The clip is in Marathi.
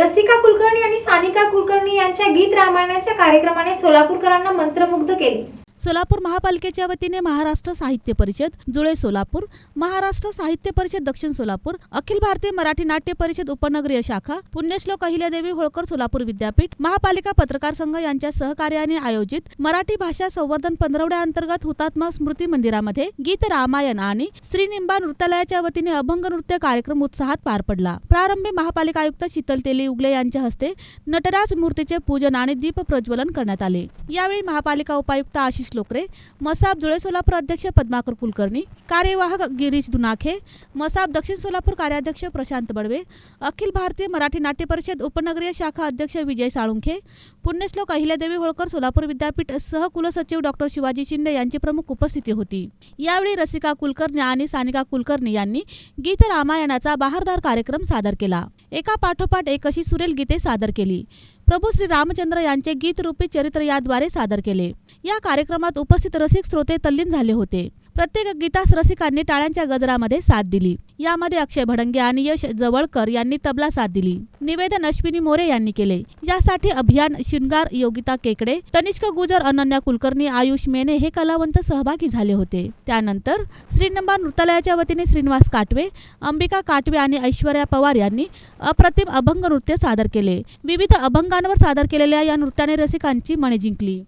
रसिका कुलकर्णी आणि सानिका कुलकर्णी यांच्या गीत रामायणाच्या कार्यक्रमाने सोलापूरकरांना मंत्रमुग्ध केले. सोलापूर महापालिकेच्या वतीने महाराष्ट्र साहित्य परिषद जुळे सोलापूर महाराष्ट्र साहित्य परिषद दक्षिण सोलापूर अखिल भारतीय मराठी नाट्य परिषद उपनगरीय शाखा पुण्यश्लोक अहिल्यादेवी होळकर सोलापूर विद्यापीठ महापालिका पत्रकार संघ यांच्या सहकार्याने आयोजित मराठी भाषा संवर्धन पंधरवड्याअंतर्गत हुतात्मा स्मृती मंदिरामध्ये गीत रामायण आणि श्रीनिंबा नृत्यालयाच्या वतीने अभंग नृत्य कार्यक्रम उत्साहात पार पडला. प्रारंभी महापालिका आयुक्त शीतल तेली उगले यांच्या हस्ते नटराज मूर्तीचे पूजन आणि दीप प्रज्वलन करण्यात आले. यावेळी महापालिका उपायुक्त आशिष लोकरे मसाब जुळे सोलापूर अध्यक्ष पद्माकर कुलकर्णी कार्यवाहक गिरीश दुनाखे मसाब दक्षिण सोलापूर कार्याध्यक्ष प्रशांत बडवे अखिल भारतीय मराठी नाट्य परिषद उपनगरीय शाखा अध्यक्ष विजय साळुंखे पुण्यश्लोक अहिल्यादेवी होळकर सोलापूर विद्यापीठ सहकुलसचिव डॉक्टर शिवाजी शिंदे यांची प्रमुख उपस्थिती होती. यावेळी रसिका कुलकर्णी आणि सानिका कुलकर्णी यांनी गीत रामायणाचा बहारदार कार्यक्रम सादर केला. एका पाठोपाठ एक अशी सुरेल गीते सादर केली. प्रभू श्री रामचंद्र यांचे गीतरूपी चरित्र याद्वारे सादर केले. या कार्यक्रमात उपस्थित रसिक श्रोते तल्लीन झाले होते. प्रत्येक गीतास रसिकांनी टाळ्यांच्या गजरामध्ये साथ दिली. यामध्ये अक्षय भडंगे आणि यश जवळकर यांनी तबला साथ दिली. निवेदन अश्विनी मोरे यांनी केले. यासाठी अभियान शिंगार योगिता केकडे तनिष्क गुजर अनन्या कुलकर्णी आयुष मेने हे कलावंत सहभागी झाले होते. त्यानंतर श्रीनंबा नृत्यालयाच्या वतीने श्रीनिवास काटवे अंबिका काटवे आणि ऐश्वर्या पवार यांनी अप्रतिम अभंग नृत्य सादर केले. विविध अभंगांवर सादर केलेल्या या नृत्याने रसिकांची मने जिंकली.